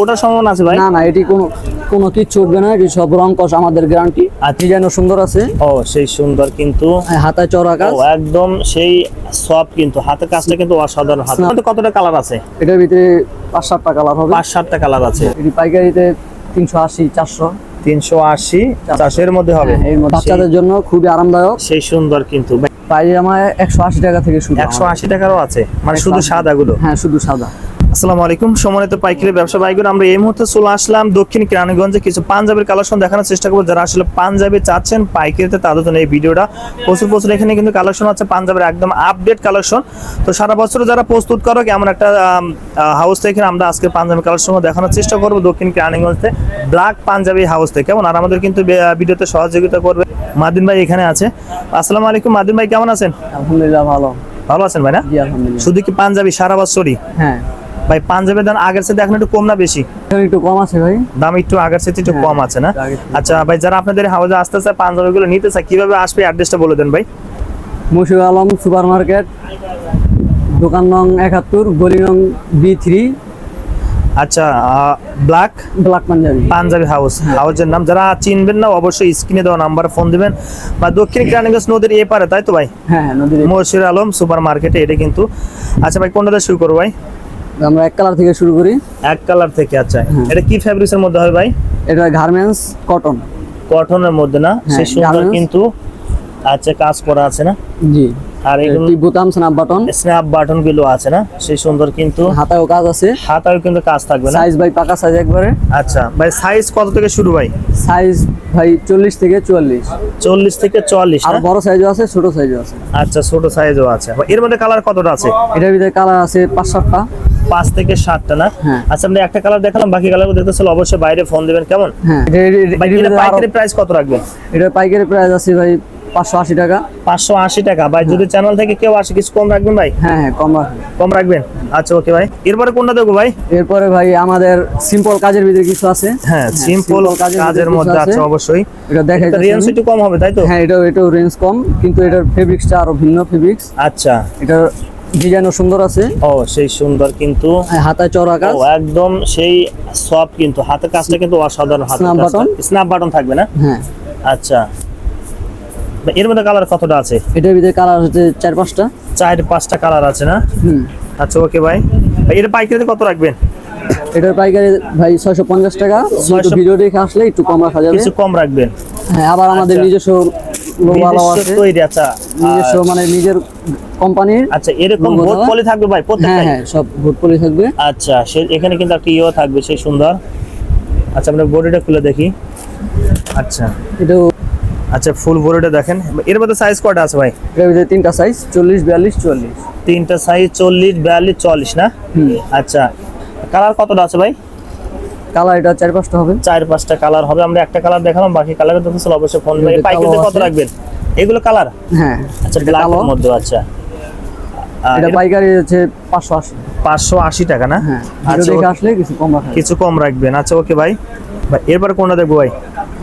ওটার সম্ভাবনা আছে ভাই? না না এটি কোনো কোনো উঠবে না এটি সব রং কষ আমাদের গ্যারান্টি আর ডিজাইনও সুন্দর আছে। ও সেই সুন্দর কিন্তু। হ্যাঁ, হাতায় চড়া কাজ। একদম সেই সব কিন্তু। হাতের কাজটা কিন্তু অসাধারণ হাতে। কতটা কালার আছে? এটার ভিতরে পাঁচ সাতটা কালার হবে। পাঁচ সাতটা কালার আছে। এটি পাইকারিতে তিনশো আশি চারশো। তিনশো আশি চারশের মধ্যে হবে। বাচ্চাদের জন্য খুবই আরামদায়ক। সেই সুন্দর কিন্তু। পায়জামায় একশো আশি টাকা থেকে শুরু। একশো আশি টাকারও আছে। মানে শুধু সাদা গুলো হ্যাঁ শুধু সাদা। আসসালামু আলাইকুম। সম্মানিত পাইকারি ব্যবসা ভাইগুলো আমরা এই মুহূর্তে চলে আসলাম দক্ষিণ কেরানীগঞ্জে কিছু পাঞ্জাবের কালেকশন দেখানোর চেষ্টা করব। যারা আসলে পাঞ্জাবি চাচ্ছেন পাইকারিতে তাদের জন্য এই ভিডিওটা প্রচুর প্রচুর। এখানে কিন্তু কালেকশন আছে পাঞ্জাবের একদম আপডেট কালেকশন। তো সারা বছর যারা প্রস্তুত করো এমন একটা হাউস থেকে আমরা আজকে পাঞ্জাবি কালেকশন দেখানোর চেষ্টা করব দক্ষিণ কেরানীগঞ্জে। ব্ল্যাক পাঞ্জাবি হাউস থেকে কেমন? আর আমাদের কিন্তু ভিডিওতে সহযোগিতা করবে মাদিন ভাই এখানে আছে। আসসালামু আলাইকুম মাদিন ভাই কেমন আছেন? আলহামদুলিল্লাহ ভালো। ভালো আছেন ভাই না? শুধু কি পাঞ্জাবি সারা বছরই? হ্যাঁ। ভাই পাঞ্জাবের দাম আগের সাথে এখন একটু কম না বেশি? একটু কম আছে ভাই। দাম একটু আগের সাথে একটু হ্যাঁ, কম আছে না? আচ্ছা ভাই যারা আপনাদের হাউজে আসতে চায় পাঞ্জাবি গুলো নিতে চায় কীভাবে আসবে? অ্যাড্রেসটা বলে দেন ভাই। মুশিব আলম সুপার মার্কেট দোকান নং একাত্তর গলি নং বি থ্রি আচ্ছা black black Punjabi Punjabi house. হাউসের নাম যারা চিনবেন না অবশ্যই স্ক্রিনে দেওয়া নাম্বারে ফোন দিবেন। বা দক্ষিণ কেরানীগঞ্জ নদীর এ পারে তাই তো ভাই? হ্যাঁ হ্যাঁ নদীর মহসির আলম সুপার মার্কেটে এটা কিন্তু। আচ্ছা ভাই কোনটা শুরু করব ভাই? আমরা এক কালার থেকে শুরু করি। এক কালার থেকে আচ্ছা। হ্যাঁ। এটা কি ফ্যাব্রিক্সের মধ্যে হয় ভাই? এটা গার্মেন্টস কটন কটনের মধ্যে না? সে হ্যাঁ, সুন্দর কিন্তু আচ্ছা কাজ করা আছে না? জি। আর এগুলো বোতাম স্ন্যাপ বাটন স্ন্যাপ বাটনগুলো আছে না? সেই সুন্দর কিন্তু হাতায়ও কাজ আছে। হাতাও কিন্তু কাজ থাকবে না? সাইজ ভাই পাকা সাইজ একবারে। আচ্ছা ভাই সাইজ কত থেকে শুরু ভাই? সাইজ ভাই চল্লিশ থেকে চুয়াল্লিশ। চল্লিশ থেকে চুয়াল্লিশ আর না? বড় সাইজও আছে ছোট সাইজও আছে। আচ্ছা ছোট সাইজও আছে। এর মধ্যে কালার কতটা আছে? এটার ভিতরে কালার আছে পাঁচ সাতটা। পাঁচ থেকে সাতটা না? হ্যাঁ। আচ্ছা আমরা একটা কালার দেখালাম বাকি কালার দেখতে অবশ্যই বাইরে ফোন দিবেন কেমন? হ্যাঁ। এটা- এটা পাইকারি প্রাইস কত রাখবেন? এটার পাইকারি প্রাইস আছে ভাই পাঁচশো আশি টাকা। পাঁচশো আশি টাকা। ভাই যদি চ্যানেল থেকে কেউ আসে কিছু কম রাখবেন ভাই? হ্যাঁ হ্যাঁ কম রাখবে কম রাখবেন? আচ্ছা ওকে ভাই। এরপরে কোনটা দেবো ভাই? এরপরে ভাই আমাদের সিম্পল কাজের ভিতরে কিছু আছে। হ্যাঁ সিম্পল কাজের কাজের মধ্যে আছে। অবশ্যই। এটা রেঞ্জ একটু কম হবে তাই তো? হ্যাঁ এটাও এটাও রেঞ্জ কম কিন্তু এটার ফেব্রিক্সটা আরও ভিন্ন ফেব্রিক্স আচ্ছা। এটার ডিজাইনও সুন্দর আছে। ও সেই সুন্দর কিন্তু হ্যাঁ, হাতায় চড়া কাজ। একদম সেই সব কিন্তু হাতের কাজটা কিন্তু অসাধারণ হাতের Snap button? স্ন্যাপ বাটন থাকবে না? হ্যাঁ। আচ্ছা। এর মধ্যে কালার কতটা আছে? এটার ভিতরে কালার হচ্ছে চার পাঁচটা। চার পাঁচটা কালার আছে না? হুম। আচ্ছা ওকে ভাই ভাই এর পাইকারিতে কত রাখবেন? এটার পাইকারি ভাই ছয়শো পঞ্চাশ টাকা। ভিডিও দেখে আসলে একটু কম রাখা যাবে। কিছু কম রাখবেন। হ্যাঁ আবার আমাদের আচ্ছা। নিজস্ব নিজস্ব আচ্ছা। মানে নিজের কোম্পানির আচ্ছা এরকম ভোট পলি থাকবে ভাই হ্যাঁ প্রত্যেকটা হ্যাঁ সব ভোট পলি থাকবে। আচ্ছা সে এখানে কিন্তু একটা ইয়েও থাকবে সেই সুন্দর। আচ্ছা আমরা বডিটা খুলে দেখি। আচ্ছা। এটাও আচ্ছা ফুল বডিটা দেখেন। এর মধ্যে সাইজ কয়টা আছে ভাই? তিনটা সাইজ চল্লিশ বিয়াল্লিশ চুয়াল্লিশ তিনটা সাইজ চল্লিশ বিয়াল্লিশ চল্লিশ না? হুম। আচ্ছা। কালার কতটা আছে ভাই? কালার এটা চার পাঁচটা হবে। চার পাঁচটা কালার হবে আমরা একটা কালার দেখালাম বাকি কালার দেখতে চাইলে অবশ্যই ফোন এগুলো পাইকারিতে কত। রাখবেন? এগুলো কালার হ্যাঁ আচ্ছা ব্ল্যাকের মধ্যে আচ্ছা। এটা পাইকারি হচ্ছে পাঁচশো আশি। পাঁচশো আশি টাকা না? হ্যাঁ ভিডিও আচ্ছা দেখে আসলে কিছু কম রাখা কিছু কম রাখবেন। আচ্ছা ওকে ভাই। এরপর কোনটা দেখব ভাই?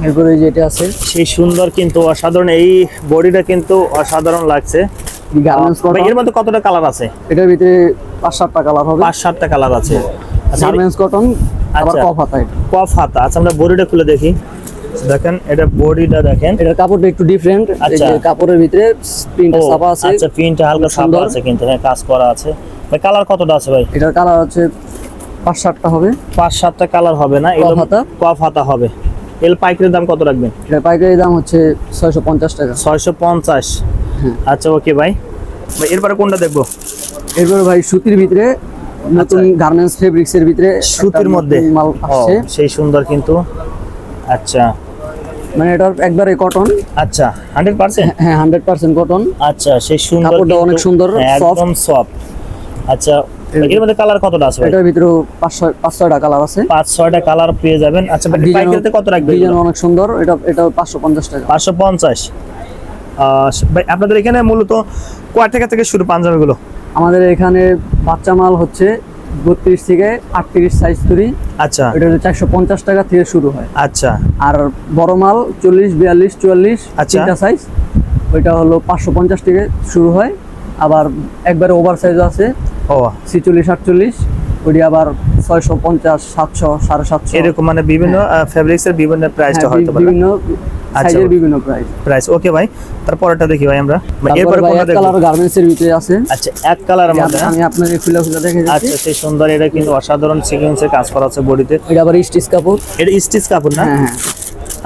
এরপরে এই যে এটা আছে। সেই সুন্দর কিন্তু অসাধারণ এই বডিটা কিন্তু অসাধারণ লাগছে। এর মধ্যে কতটা কালার আছে? এটার ভিতরে পাঁচ সাতটা কালার হবে। পাঁচ সাতটা কালার আছে। গার্মেন্টস কটন আবার আচ্ছা। কফ হাতা কফ হাতা। আচ্ছা আমরা বডিটা খুলে দেখি। দেখেন এটা বডিটা দেখেন। এটার কাপড়টা একটু ডিফারেন্ট আচ্ছা। কাপড়ের ভিতরে প্রিন্ট ছাপা আছে আচ্ছা হালকা খুব আছে কিন্তু হ্যাঁ কাজ করা আছে। ভাই কালার কতটা আছে ভাই? এটার কালার হচ্ছে পাঁচ সাতটা হবে। পাঁচ সাতটা কালার হবে না? এগুলো হাতা? কফ হাতা হবে। এল পাইকারির দাম কত রাখবেন? এটার পাইকারি দাম হচ্ছে ছয়শো পঞ্চাশ টাকা। ছয়শো পঞ্চাশ। হ্যাঁ। আচ্ছা ওকে ভাই। ভাই এরপরে কোনটা দেখব? এরপরে ভাই সুতির ভিতরে নতুন গার্মেন্টস ফেব্রিক্স এর ভিতরে আচ্ছা। সুতির মধ্যে? মাল আসছে। সেই সুন্দর কিন্তু। আচ্ছা। মানে এটার একবারে কটন আচ্ছা হান্ড্রেড পার্সেন্ট হ্যাঁ হান্ড্রেড পার্সেন্ট কটন আচ্ছা সেই সুন্দর কাপড়টা অনেক সুন্দর, হ্যাঁ, একদম সফট আচ্ছা এর মধ্যে কালার কতটা আছে এটার ভিতরে পাঁচ ছয় পাঁচ ছয়টা কালার আছে। পাঁচ ছয়টা কালার পেয়ে যাবেন। আচ্ছা পাইকারিতে কত রাখবেন ডিজাইন অনেক সুন্দর। এটা এটা পাঁচশো পঞ্চাশ টাকা। পাঁচশো পঞ্চাশ। ভাই আপনাদের এখানে মূলত কয় টাকা থেকে শুরু পাঞ্জাবিগুলো? আমাদের এখানে বাচ্চা মাল হচ্ছে বত্রিশ থেকে আটত্রিশ সাইজ তৈরি। আচ্ছা। এটা হচ্ছে চারশো পঞ্চাশ টাকা থেকে শুরু হয়। আচ্ছা। আর বড় মাল চল্লিশ বিয়াল্লিশ চুয়াল্লিশ আচ্ছা। তিনটা সাইজ ওইটা হলো পাঁচশো পঞ্চাশ থেকে শুরু হয়। আবার একবারে ওভার সাইজ আছে। ও। ছিচল্লিশ আটচল্লিশ। ওটি আবার ছয়শো পঞ্চাশ সাতশো সাড়ে সাতশো। এরকম মানে বিভিন্ন ফেব্রিক্স এর বিভিন্ন প্রাইসটা হ্যাঁ, হয়তো বিভিন্ন সাইজের ওকে। বিভিন্ন প্রাইস প্রাইস ওকে ভাই। তারপরটা দেখি ভাই আমরা। এরপরে কোনটা এক কালার গার্মেন্টস এর ভিতরে আছে। আচ্ছা এক কালারের মধ্যে আমি দেখে দিচ্ছি। আচ্ছা সেই সুন্দর এটা কিন্তু অসাধারণ সিকোয়েন্সের কাজ করা আছে বডিতে। এটা আবার স্টিচ কাপড়। এটা স্টিচ কাপড় না? হ্যাঁ হ্যাঁ।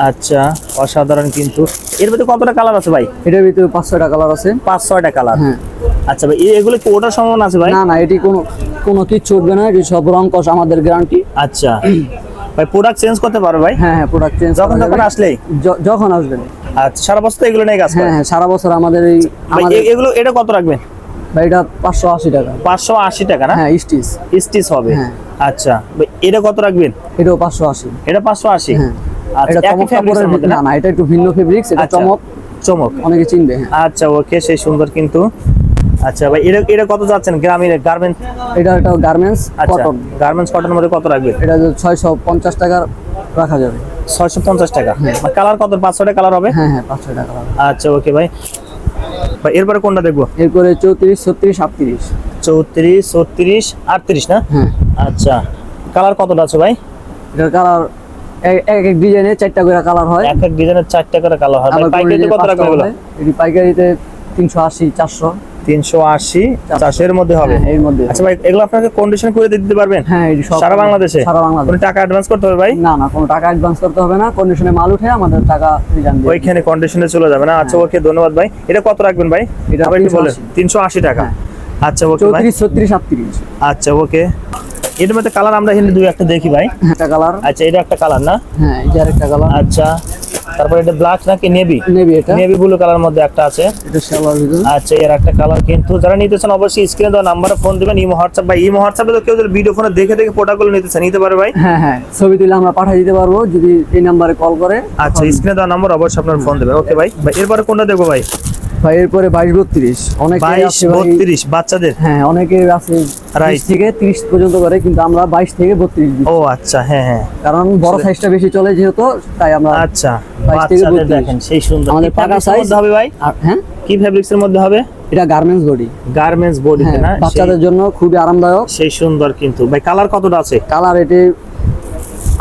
আচ্ছা অসাধারণ কিন্তু। এর ভিতরে কতটা কালার আছে ভাই? এটার ভিতরে পাঁচ ছয়টা কালার আছে। পাঁচ ছয়টা কালার হ্যাঁ। আচ্ছা ভাই এগুলো কি ওটার সম্ভাবনা আছে ভাই? না না এটি কোনো কোনো কিচ্ছু উঠবে না এটি সব রং কষ আমাদের গ্যারান্টি আচ্ছা। ভাই প্রোডাক্ট চেঞ্জ করতে পারো ভাই? হ্যাঁ হ্যাঁ প্রোডাক্ট চেঞ্জ যখন তখন আসলেই? যখন আসবেন। আচ্ছা সারা বছর তো এগুলো নিয়ে কাজ হ্যাঁ হ্যাঁ সারা বছর আমাদের এই এগুলো এটা কত রাখবেন? ভাই এটা পাঁচশো আশি টাকা। পাঁচশো আশি টাকা না? হ্যাঁ স্টিচ। স্টিচ হবে? হ্যাঁ। আচ্ছা ভাই এটা কত রাখবেন? এটাও পাঁচশো আশি। এটা পাঁচশো আশি? হ্যাঁ। আচ্ছা এটা চমক কাপড়ের না? না এটা একটু ভিন্ন ফেব্রিক্স এটা আচ্ছা। চমক চমক অনেকে চিনবে হ্যাঁ। আচ্ছা ওকে সেই সুন্দর কিন্তু আচ্ছা ভাই এটা এটা কত যাচ্ছেন গ্রামীণ গার্মেন্টস এটা একটা গার্মেন্টস কটন গার্মেন্টস কটনের মধ্যে কত রাখবেন এটা ছয়শো পঞ্চাশ টাকা রাখা যাবে। ছয়শো পঞ্চাশ টাকা। কালার কত? পাঁচশোটা কালার হবে? হ্যাঁ হ্যাঁ পাঁচশো টাকা রাখা আচ্ছা ওকে ভাই। ভাই এরপরে কোনটা দেখব? এরপরে চৌত্রিশ ছত্রিশ আটত্রিশ। চৌত্রিশ ছত্রিশ আটত্রিশ না? হ্যাঁ। আচ্ছা কালার কতটা আছে ভাই? এটার কালার এক এক ডিজাইনে চারটা করে কালার হয়। এক এক ডিজাইনের চারটা করে কালার হয়। পাইকারিতে কত রাখবেন এগুলো? এটি পাইকারিতে তিনশো আশি চারশো। তিনশো আশি মধ্যে হবে। হ্যাঁ, এর মধ্যে। আচ্ছা ভাই এগুলো আপনাকে কন্ডিশন করে দিতে পারবেন? হ্যাঁ সারা বাংলাদেশে? সারা বাংলাদেশে। কোনো টাকা অ্যাডভান্স করতে হবে ভাই? না না কোনো টাকা অ্যাডভান্স করতে হবে না। কন্ডিশনে মাল উঠে আমাদের টাকা রিটার্ন ওইখানে কন্ডিশনে চলে যাবে না? আচ্ছা ওকে ধন্যবাদ ভাই। এটা কত রাখবেন ভাই? এটা একটু বলেন। তিনশো আশি। টাকা। হ্যাঁ। আচ্ছা ওকে চৌত্রিশ ছত্রিশ আটত্রিশ। আচ্ছা ওকে। এর মধ্যে কালার আমরা দুই একটা দেখি ভাই। একটা কালার আচ্ছা এটা একটা কালার না? হ্যাঁ এটা কালার আচ্ছা। তারপর এটা ব্ল্যাক নাকি নেভি নেভি এটা। নেভি ব্লু কালার মধ্যে একটা আছে। এটা সালোয়ার ভিতরে। আচ্ছা এর একটা কালার কিন্তু যারা নিতেছেন অবশ্যই স্ক্রিনে দেওয়া নাম্বার ফোন দিবেন ইমো হোয়াটসঅ্যাপ বা ইমো হোয়াটসঅ্যাপে তো কেউ যদি ভিডিও ফোনে দেখে দেখে প্রোডাক্টগুলো নিতে চান নিতে পারে ভাই। হ্যাঁ হ্যাঁ ছবি তুলে আমরা পাঠিয়ে দিতে পারব যদি এই নম্বরে কল করে। আচ্ছা স্ক্রিনে দেওয়া নাম্বার অবশ্যই আপনার ফোন দেবে ওকে ভাই। ভাই এরপরে কোনটা দেখব ভাই? ভাই এরপরে বাইশ বত্রিশ। অনেকে বত্রিশ বাচ্চাদের? হ্যাঁ অনেকে আছে. বাইশ থেকে তিরিশ পর্যন্ত করে কিন্তু আমরা বাইশ থেকে বত্রিশ ও আচ্ছা হ্যাঁ হ্যাঁ। কারণ বড় সাইজটা বেশি চলে যেহেতু তাই আমরা আচ্ছা। দেখেন সেই সুন্দর। আমাদের পাকা হবে ভাই? হ্যাঁ? কি এর মধ্যে হবে? এটা গার্মেন্টস বডি গার্মেন্টস না? বাচ্চাদের জন্য খুবই আরামদায়ক। সেই সুন্দর কিন্তু। ভাই কালার কতটা আছে? কালার এটি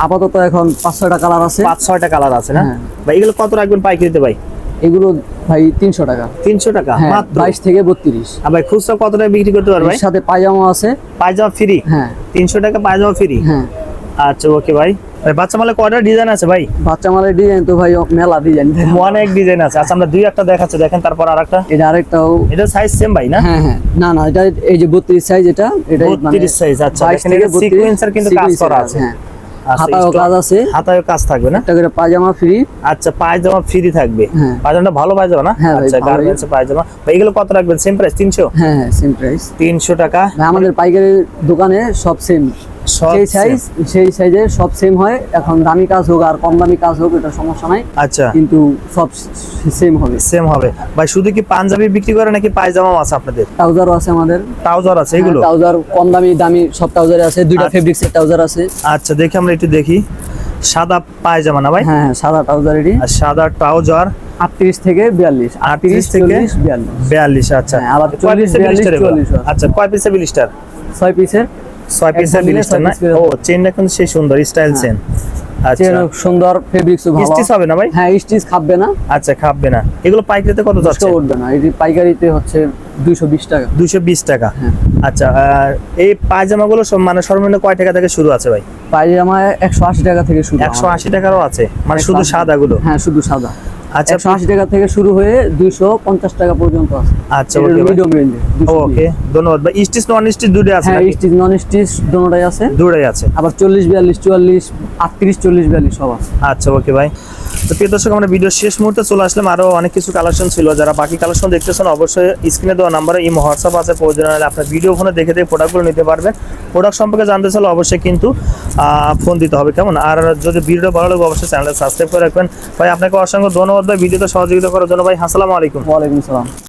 আপাতত এখন পাঁচ ছয়টা কালার আছে। পাঁচ ছয়টা কালার আছে না? হ্যাঁ। ভাই এগুলো কত রাখবেন পাইকারিতে ভাই? এগুলো ভাই তিনশো টাকা। তিনশো টাকা? হ্যাঁ বাইশ থেকে বত্রিশ। ভাই খুচরা কত টাকা বিক্রি করতে পারবে সাথে পায়জামা আছে। পায়জামা ফ্রি হ্যাঁ। তিনশো টাকা পায়জামা ফ্রি হ্যাঁ। আচ্ছা ওকে ভাই। বাচ্চা মালে কয়টা ডিজাইন আছে ভাই? বাচ্চা মালের ডিজাইন তো ভাই মেলা ডিজাইন অনেক ডিজাইন আছে। আচ্ছা আমরা দুই একটা দেখাচ্ছি। দেখেন তারপর আরেকটা। এটা আরেকটাও এটা সাইজ সেম ভাই না? হ্যাঁ হ্যাঁ। না না এটা এই যে বত্রিশ সাইজ এটা এটা বত্রিশ সাইজ আচ্ছা। সিকোয়েন্সার কিন্তু কাজ করা আছে। হ্যাঁ। হাতায়ও কাজ আছে। হাতায়ও কাজ থাকবে না? একটা করে পায়জামা ফ্রি। আচ্ছা পায়জামা ফ্রি থাকবে। হ্যাঁ। পায়জামাটা ভালো পায়জামা না? হ্যাঁ আচ্ছা গার্মেন্টস পায়জামা। ভাই এগুলো কত রাখবেন? সেম প্রাইস তিনশো? হ্যাঁ সেম প্রাইস তিনশো টাকা। আমাদের পাইকারি দোকানে সব সেম সেই সাইজ সেই সাইজে সব সেম হয়। এখন দামি কাজ হোক আর কম দামি কাজ হোক এটা সমস্যা নাই। আচ্ছা। কিন্তু সব সেম হবে। সেম হবে। ভাই শুধু কি পাঞ্জাবি বিক্রি করে নাকি পায়জামাও আছে আপনাদের? ট্রাউজারও আছে আমাদের। ট্রাউজার আছে এগুলো? ট্রাউজার কম দামি দামি সব ট্রাউজার আছে। দুইটা। ফেব্রিক্সের ট্রাউজার আছে। আচ্ছা দেখি আমরা একটু দেখি। সাদা পায়জামা না ভাই? হ্যাঁ হ্যাঁ সাদা ট্রাউজার এটি। সাদা ট্রাউজার আটত্রিশ থেকে বিয়াল্লিশ। আটত্রিশ থেকে চল্লিশ বিয়াল্লিশ। বিয়াল্লিশ আচ্ছা। হ্যাঁ, আবার কয় 40, 42, বিলিস্টার এগুলো? 44 আছে। আচ্ছা কয় পিসের বিলিস্টার ছয় পিসের ছয় পিসের বিলিস্টার না? ও চেনটা কিন্তু সেই সুন্দর স্টাইল চেন আচ্ছা। সুন্দর ফেব্রিক্সও ভালো। স্টিচ হবে না ভাই? হ্যাঁ স্টিচ খাবে না। আচ্ছা খাবে না। এগুলো পাইকারিতে কত যাচ্ছে? উঠবে না। এটি পাইকারিতে হচ্ছে দুইশো বিশ টাকা। দুশো বিশ টাকা। হ্যাঁ। আচ্ছা এই পায়জামাগুলো মানে সর্বনিম্ন কয় টাকা থেকে শুরু আছে ভাই? পায়জামা একশো আশি টাকা থেকে শুরু। একশো আশি টাকারও আছে। মানে শুধু 180 সাদাগুলো? হ্যাঁ শুধু সাদা। আচ্ছা একশো আশি টাকা থেকে শুরু হয়ে দুইশো পঞ্চাশ টাকা পর্যন্ত আছে। আচ্ছা ওকে মিডিয়াম রেঞ্জে ওকে ধন্যবাদ। ভাই স্টিচ নন স্টিচ দুটোই আছে হ্যাঁ স্টিচ নন স্টিচ দুটোই আছে। দুটোই আছে। আবার চল্লিশ বিয়াল্লিশ চুয়াল্লিশ আটত্রিশ চল্লিশ বিয়াল্লিশ সব আছে। আচ্ছা ওকে ভাই। তো প্রিয় দর্শক, আমরা ভিডিও শেষ মুহূর্তে চলে আসলাম। আরও অনেক কিছু কালেকশন ছিল। যারা বাকি কালেকশন দেখতেছেন, অবশ্যই স্ক্রিনে দেওয়া নাম্বারে ইমো হোয়াটসঅ্যাপ আছে। প্রয়োজন হলে আপনার ভিডিও ফোনে দেখে দেখে প্রোডাক্টগুলো নিতে পারবেন। প্রোডাক্ট সম্পর্কে জানতে চাইলে অবশ্যই কিন্তু ফোন দিতে হবে। কেমন? আর যদি ভিডিও ভালো লাগে, অবশ্যই চ্যানেলটা সাবস্ক্রাইব করে রাখবেন। ভাই, আপনাকে অসংখ্য ধন্যবাদ। ভাই ভিডিওতে সহযোগিতা করার জন্য। ভাই, আসসালামু আলাইকুম। ওয়ালাইকুম সালাম